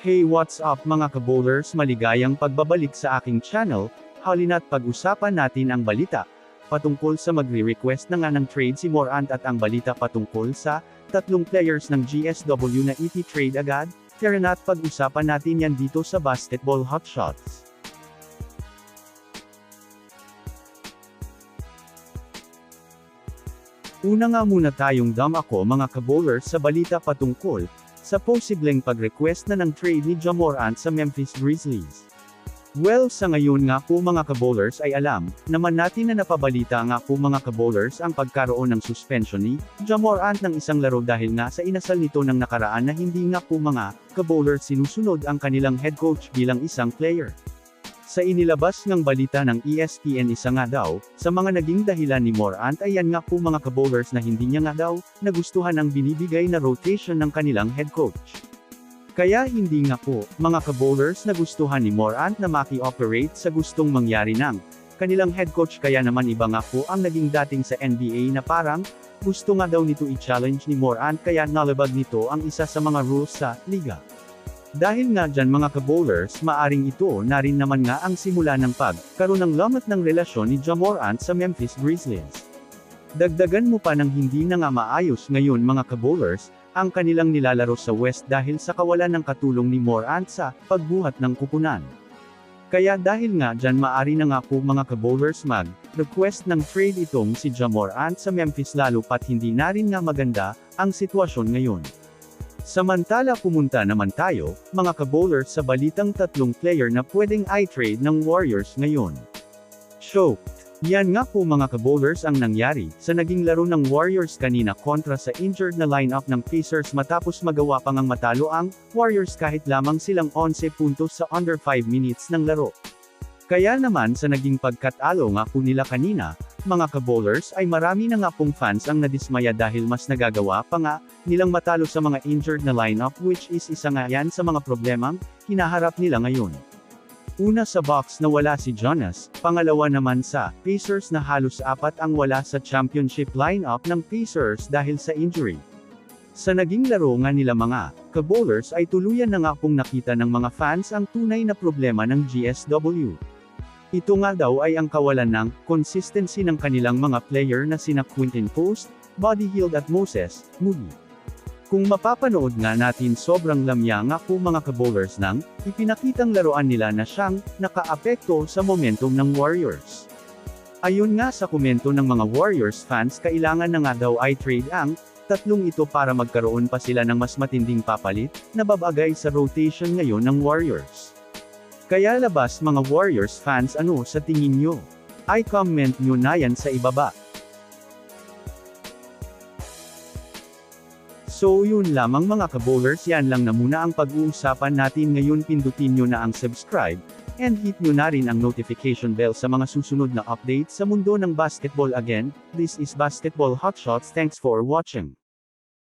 Hey what's up mga kabowlers maligayang pagbabalik sa aking channel, halina't pag-usapan natin ang balita, patungkol sa magre-request na nga ng trade si Morant at ang balita patungkol sa, tatlong players ng GSW na iti-trade agad, tara na't pag-usapan natin yan dito sa Basketball Hotshots. Una nga muna tayong dam ako mga kabowlers sa balita patungkol, sa posibleng pag-request na ng trade ni Ja Morant sa Memphis Grizzlies. Well sa ngayon nga po mga kabowlers ay alam, naman natin na napabalita nga po mga kabowlers ang pagkaroon ng suspension ni Ja Morant ng isang laro dahil nga sa inasal nito ng nakaraan na hindi nga po mga kabowlers sinusunod ang kanilang head coach bilang isang player. Sa inilabas ng balita ng ESPN isa nga daw, sa mga naging dahilan ni Morant ay yan nga po mga kabowlers na hindi niya nga daw, nagustuhan ang binibigay na rotation ng kanilang head coach. Kaya hindi nga po, mga kabowlers nagustuhan ni Morant na maki-operate sa gustong mangyari ng kanilang head coach kaya naman iba nga po ang naging dating sa NBA na parang, gusto nga daw nito i-challenge ni Morant kaya nalabag nito ang isa sa mga rules sa liga. Dahil nga dyan mga kabowlers, maaring ito na rin naman nga ang simula ng pagkaroon ng lamat ng relasyon ni Ja Morant sa Memphis Grizzlies. Dagdagan mo pa ng hindi na nga maayos ngayon mga kabowlers, ang kanilang nilalaro sa West dahil sa kawalan ng katulong ni Morant sa pagbuhat ng kupunan. Kaya dahil nga dyan maari na nga po mga kabowlers mag, request ng trade itong si Ja Morant sa Memphis lalo pat hindi na rin nga maganda, ang sitwasyon ngayon. Samantala pumunta naman tayo, mga kabowlers sa balitang tatlong player na pwedeng i-trade ng Warriors ngayon. Choked. Yan nga po mga kabowlers ang nangyari, sa naging laro ng Warriors kanina kontra sa injured na lineup ng Pacers matapos magawa pang ang matalo ang Warriors kahit lamang silang 11 puntos sa under 5 minutes ng laro. Kaya naman sa naging pagkatalo nga po nila kanina, mga kabowlers ay marami na nga pong fans ang nadismaya dahil mas nagagawa pa nga, nilang matalo sa mga injured na lineup which is isa nga yan sa mga problemang, hinaharap nila ngayon. Una sa box na wala si Jonas, pangalawa naman sa Pacers na halos apat ang wala sa championship lineup ng Pacers dahil sa injury. Sa naging laro nga nila mga kabowlers ay tuluyan na nga pong nakita ng mga fans ang tunay na problema ng GSW. Ito nga daw ay ang kawalan ng consistency ng kanilang mga player na sina Quintin Post, Buddy Hield at Moses Moody. Kung mapapanood nga natin sobrang lamya nga po mga kabowlers ng ipinakitang laruan nila na siyang nakaapekto sa momentum ng Warriors. Ayon nga sa komento ng mga Warriors fans kailangan na nga daw ay trade ang tatlong ito para magkaroon pa sila ng mas matinding papalit na babagay sa rotation ngayon ng Warriors. Kaya labas mga Warriors fans ano sa tingin nyo? Ay comment nyo na yan sa ibaba. So yun lamang mga kabowlers yan lang na muna ang pag-uusapan natin ngayon pindutin nyo na ang subscribe, and hit nyo na rin ang notification bell sa mga susunod na updates sa mundo ng basketball again, this is Basketball Hotshots thanks for watching.